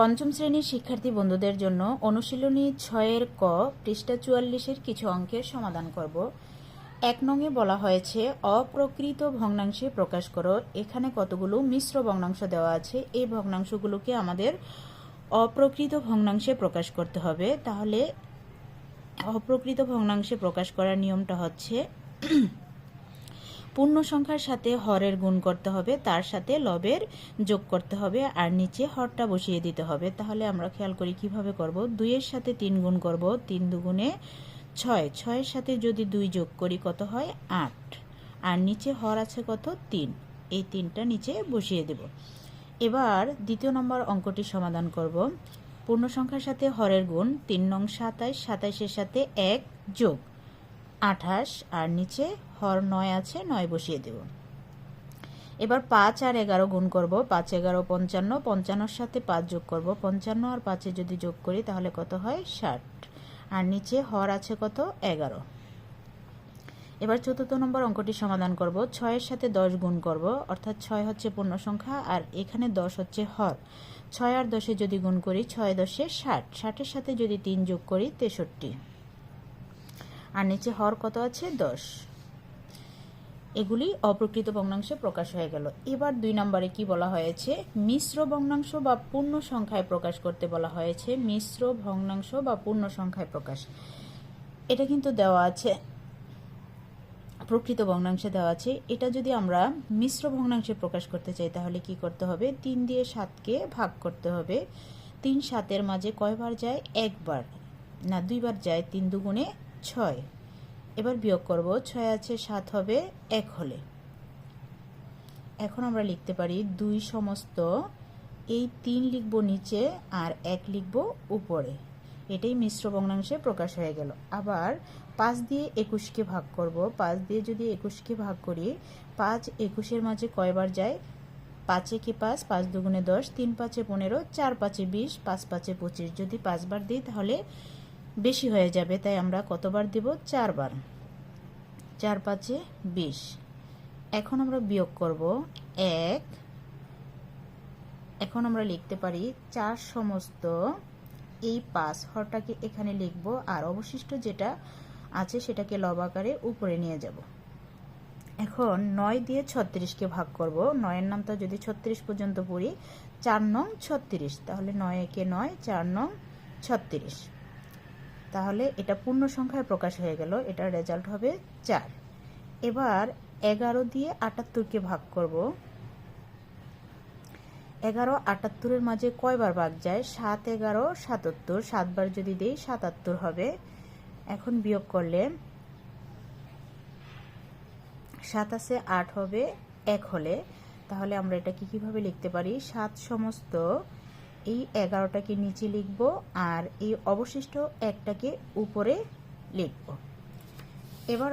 পঞ্চম শ্রেণির শিক্ষার্থী বন্ধুদের জন্য অনুশীলনী ছয়ের ক পৃষ্ঠা চুয়াল্লিশের কিছু অঙ্কের সমাধান করব। এক নঙে বলা হয়েছে, অপ্রকৃত ভগ্নাংশে প্রকাশ করো। এখানে কতগুলো মিশ্র ভগ্নাংশ দেওয়া আছে, এই ভগ্নাংশগুলোকে আমাদের অপ্রকৃত ভগ্নাংশে প্রকাশ করতে হবে। তাহলে অপ্রকৃত ভগ্নাংশে প্রকাশ করার নিয়মটা হচ্ছে পূর্ণ সংখ্যার সাথে হরের গুণ করতে হবে, তার সাথে লবের যোগ করতে হবে, আর নিচে হরটা বসিয়ে দিতে হবে। তাহলে আমরা খেয়াল করি কীভাবে করব? দুইয়ের সাথে তিন গুণ করব, তিন দুগুণে ছয়। ছয়ের সাথে যদি দুই যোগ করি কত হয়? আট। আর নিচে হর আছে কত? তিন। এই তিনটা নিচে বসিয়ে দেব। এবার দ্বিতীয় নম্বর অঙ্কটি সমাধান করব। পূর্ণ সংখ্যার সাথে হরের গুণ তিন নং সাতাইশ, সাতাইশের সাথে এক যোগ। আঠাশ, আর নিচে হর নয় আছে, নয় বসিয়ে দেব। এবার পাঁচ আর এগারো গুণ করব। পাঁচ, এগারো, পঞ্চান্ন, পঞ্চান্নর সাথে পাঁচ যোগ করব। পঞ্চান্ন আর পাঁচে যদি যোগ করি, তাহলে কত হয়? ষাট। আর নিচে হর আছে কত? এগারো। এবার চতুর্থ নম্বর অঙ্কটি সমাধান করব। ছয়ের সাথে দশ গুণ করব, অর্থাৎ ছয় হচ্ছে পূর্ণ সংখ্যা, আর এখানে দশ হচ্ছে হর। ছয় আর দশে যদি গুণ করি, ছয় দশে ষাট। ষাটের সাথে যদি তিন যোগ করি, তেষট্টি। আর নিচে হর কত আছে? দশ। এগুলি অপ্রকৃত ভগ্নাংশে প্রকাশ হয়ে গেল। এবার দুই নম্বরে কি বলা হয়েছে? মিশ্র ভগ্নাংশ বা পূর্ণ সংখ্যায় প্রকাশ করতে বলা হয়েছে। মিশ্র ভগ্নাংশ বা পূর্ণ সংখ্যায় প্রকাশ। এটা কিন্তু দেওয়া আছে। প্রকৃত ভগ্নাংশে দেওয়া আছে। এটা যদি আমরা মিশ্র ভগ্নাংশে প্রকাশ করতে চাই, তাহলে কি করতে হবে? তিন দিয়ে সাতকে ভাগ করতে হবে। তিন সাতের মাঝে কয়বার যায়? একবার। না, দুইবার যায়। তিন দুগুণে ছয়। এবার বিয়োগ করব, ছয় আছে, সাত হবে, এক হলে। এখন আমরা লিখতে পারি দুই সমস্ত, এই তিন লিখব নিচে আর এক লিখব উপরে। এটাই মিশ্র ভগ্নাংশে প্রকাশ হয়ে গেল। আবার পাঁচ দিয়ে একুশকে ভাগ করব। পাঁচ দিয়ে যদি একুশকে ভাগ করি, পাঁচ একুশের মাঝে কয়বার যায়? পাঁচে কি পাঁচ? পাঁচ দুগুণে দশ, তিন পাঁচে পনেরো, চার পাঁচে বিশ, পাঁচ পাঁচে পঁচিশ। যদি পাঁচবার দিই তাহলে বেশি হয়ে যাবে, তাই আমরা কতবার দেব? চারবার। চার পাঁচে বিশ। এখন আমরা বিয়োগ করব এক। এখন আমরা লিখতে পারি চার সমস্ত এই পাঁচ হরটাকে এখানে লিখব আর অবশিষ্ট যেটা আছে সেটাকে লব আকারে উপরে নিয়ে যাব। এখন নয় দিয়ে ছত্রিশকে ভাগ করব। নয়ের নামটা যদি ছত্রিশ পর্যন্ত পড়ি, চার নং ছত্রিশ। তাহলে নয় একে নয়, চার নং ছত্রিশ। তাহলে এটা পূর্ণ সংখ্যায় প্রকাশ হয়ে গেল, এটার রেজাল্ট হবে চার। এবার এগারো দিয়ে আটাত্তরকে ভাগ করব। এগারো, আটাত্তরের মাঝে কয়বার ভাগ যায়? সাত, এগারো, সাতাত্তর। সাতবার যদি দেই, সাতাত্তর হবে। এখন বিয়োগ করলে সাত আছে, আট হবে, এক হলে। তাহলে আমরা এটাকে কীভাবে লিখতে পারি? সাত সমস্ত এই এগারোটাকে নিচে লিখব আর এই অবশিষ্ট একটাকে উপরে লিখব। এবার